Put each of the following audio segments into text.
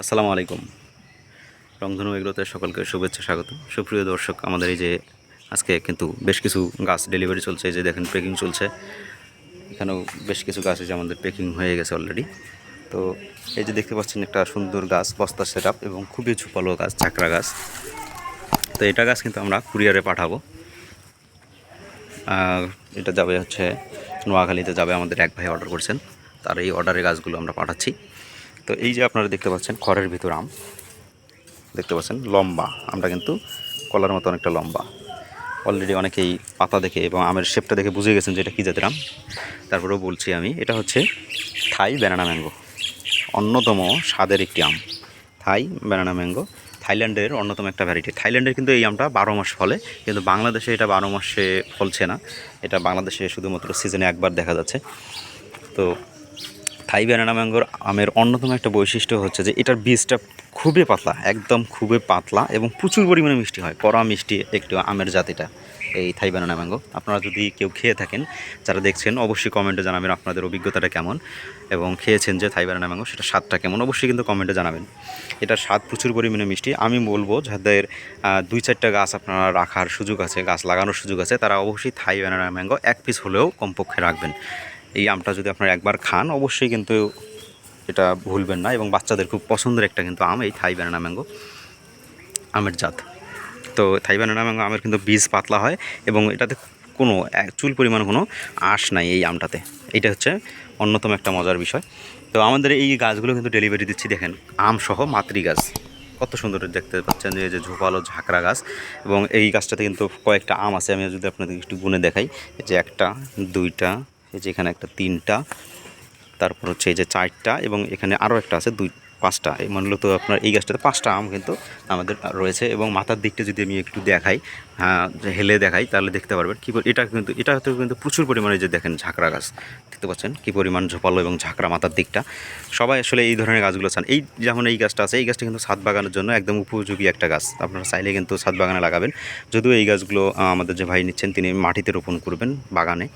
আসসালামু আলাইকুম। রংধনু এগুলোতে সকলকে শুভেচ্ছা, স্বাগত। সুপ্রিয় দর্শক, আমাদের এই যে আজকে কিন্তু বেশ কিছু গাছ ডেলিভারি চলছে, এই যে দেখেন পেকিং চলছে। এখানেও বেশ কিছু গাছ যে আমাদের পেকিং হয়ে গেছে অলরেডি তো এই যে দেখতে পাচ্ছেন একটা সুন্দর গাছ, বস্তা সেট এবং খুবই ঝুপালো গাছ, চাকরা গাছ। তো এটা গাছ কিন্তু আমরা কুরিয়ারে পাঠাবো। আর এটা যাবে হচ্ছে, নোয়াখালীতে যাবে আমাদের এক ভাই অর্ডার করছেন। তার এই অর্ডারের গাছগুলো আমরা পাঠাচ্ছি। তো এই যে আপনারা দেখতে পাচ্ছেন খড়ের ভিতর আম, দেখতে পাচ্ছেন লম্বা, আমটা কিন্তু কলার মতো অনেকটা লম্বা। অলরেডি অনেকেই পাতা দেখে এবং আমের শেপটা দেখে বুঝে গেছেন যে এটা কী জাতের আম। তারপরেও বলছি আমি, এটা হচ্ছে থাই ব্যানানা ম্যাঙ্গো অন্যতম স্বাদের একটি আম। থাই ব্যানানা ম্যাঙ্গো থাইল্যান্ডের অন্যতম একটা ভ্যারাইটি থাইল্যান্ডের কিন্তু এই আমটা বারো মাস ফলে, কিন্তু বাংলাদেশে এটা বারো মাসে ফলছে না। এটা বাংলাদেশে শুধুমাত্র সিজনে একবার দেখা যাচ্ছে। তো থাই ব্যানানা ম্যাঙ্গোর আমের অন্যতম একটা বৈশিষ্ট্য হচ্ছে যে এটার বীজটা খুবই পাতলা, একদম খুবই পাতলা এবং প্রচুর পরিমাণে মিষ্টি হয়। কড়া মিষ্টি একটু আমের জাতিটা এই থাই ব্যানানা ম্যাঙ্গো। আপনারা যদি কেউ খেয়ে থাকেন, যারা দেখছেন, অবশ্যই কমেন্টে জানাবেন আপনাদের অভিজ্ঞতাটা কেমন এবং খেয়েছেন যে থাই ব্যানানা ম্যাঙ্গো সেটা স্বাদটা কেমন, অবশ্যই কিন্তু কমেন্টে জানাবেন। এটার স্বাদ প্রচুর পরিমাণে মিষ্টি। আমি বলব, যাদের দুই চারটা গাছ আপনারা রাখার সুযোগ আছে, গাছ লাগানোর সুযোগ আছে, তারা অবশ্যই থাই ব্যানানা ম্যাঙ্গো এক পিস হলেও কমপক্ষে রাখবেন। এই আমটা যদি আপনারা একবার খান, অবশ্যই কিন্তু এটা ভুলবেন না এবং বাচ্চাদের খুব পছন্দের একটা কিন্তু আম, এই থাই ব্যানানা ম্যাঙ্গো আমের জাত। তো থাই ব্যানানা ম্যাঙ্গো আমের কিন্তু বীজ পাতলা হয় এবং এটাতে কোনো চুল পরিমাণ কোনো আঁশ নাই এই আমটাতে। এইটা হচ্ছে অন্যতম একটা মজার বিষয়। তো আমাদের এই গাছগুলো কিন্তু ডেলিভারি দিচ্ছি, দেখেন আম সহ মাতৃ গাছ কত সুন্দর দেখতে পাচ্ছেন যে ঝোপালো ঝাঁকড়া গাছ এবং এই গাছটাতে কিন্তু কয়েকটা আম আছে। আমি যদি আপনাদের একটু গুনে দেখাই যে একটা, দুইটা এই যে এখানে একটা তিনটা, তারপর হচ্ছে এই যে চারটা এবং এখানে আরও একটা আছে দুই, পাঁচটা। এই মূলত আপনার এই গাছটাতে পাঁচটা আম কিন্তু আমাদের রয়েছে এবং মাথার দিকটা যদি আমি একটু দেখাই হ্যাঁ হেলে দেখাই তাহলে দেখতে পারবেন কী এটা কিন্তু, এটা হয়তো কিন্তু প্রচুর পরিমাণে যে দেখেন ঝাঁকড়া গাছ, দেখতে পাচ্ছেন? কী পরিমাণ ঝোপালো এবং ঝাঁকড়া মাথার দিকটা। সবাই আসলে এই ধরনের গাছগুলো চান। এই যেমন এই গাছটা আছে, এই গাছটা কিন্তু ছাদ বাগানের জন্য একদম উপযোগী একটা গাছ। আপনারা চাইলে কিন্তু ছাদ বাগানে লাগাবেন। যদিও এই গাছগুলো আমাদের যে ভাই নিচ্ছেন, তিনি মাটিতে রোপণ করবেন বাগানে।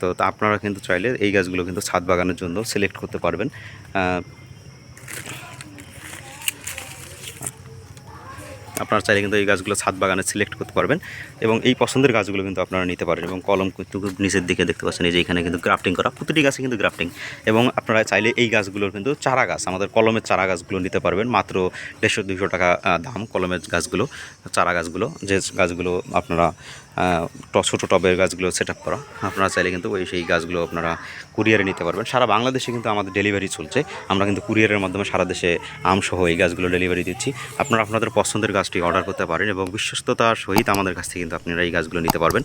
তো আপনারা কিন্তু চাইলে এই গাছগুলো কিন্তু ছাদ বাগানের জন্য সিলেক্ট করতে পারবেন। আপনারা চাইলে কিন্তু এই গাছগুলো ছাদ বাগানে সিলেক্ট করতে পারবেন এবং এই পছন্দের গাছগুলো কিন্তু আপনারা নিতে পারেন এবং কলম কিন্তু নিচের দিকে দেখতে পাচ্ছেন, এই যে এখানে কিন্তু গ্রাফটিং করা, প্রতিটি গাছে কিন্তু গ্রাফটিং এবং আপনারা চাইলে এই গাছগুলোর কিন্তু চারা গাছ, আমাদের কলমের চারা গাছগুলো নিতে পারবেন, মাত্র দেড়শো দুশো টাকা দাম কলমের গাছগুলো, চারা গাছগুলো, যে গাছগুলো আপনারা ছোটো টবের গাছগুলো সেট আপ করা। আপনারা চাইলে কিন্তু ওই সেই গাছগুলো আপনারা কুরিয়ারে নিতে পারবেন। সারা বাংলাদেশে কিন্তু আমাদের ডেলিভারি চলছে। আমরা কিন্তু কুরিয়ারের মাধ্যমে সারা দেশে আমসহ এই গাছগুলো ডেলিভারি দিচ্ছি। আপনারা আপনাদের পছন্দের গাছটি অর্ডার করতে পারেন এবং বিশ্বস্ততার সহিত আমাদের কাছ থেকে কিন্তু আপনারা এই গাছগুলো নিতে পারবেন।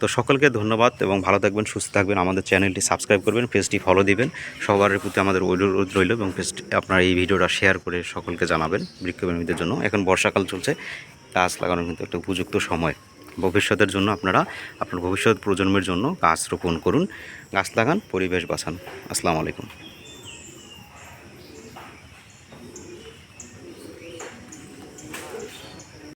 তো সকলকে ধন্যবাদ এবং ভালো থাকবেন, সুস্থ থাকবেন। আমাদের চ্যানেলটি সাবস্ক্রাইব করবেন পেজটি ফলো দিবেন। সবার প্রতি আমাদের অনুরোধ রইল এবং পেজটি আপনারা এই ভিডিওটা শেয়ার করে সকলকে জানাবেন বৃক্ষপ্রেমীদের জন্য। এখন বর্ষাকাল চলছে। গাছ লাগানোর কিন্তু একটা উপযুক্ত সময়। ভবিষ্যতের জন্য আপনারা আপনার ভবিষ্যৎ প্রজন্মের জন্য গাছ রোপণ করুন, গাছ লাগান, পরিবেশ বাঁচান। আসসালামু আলাইকুম।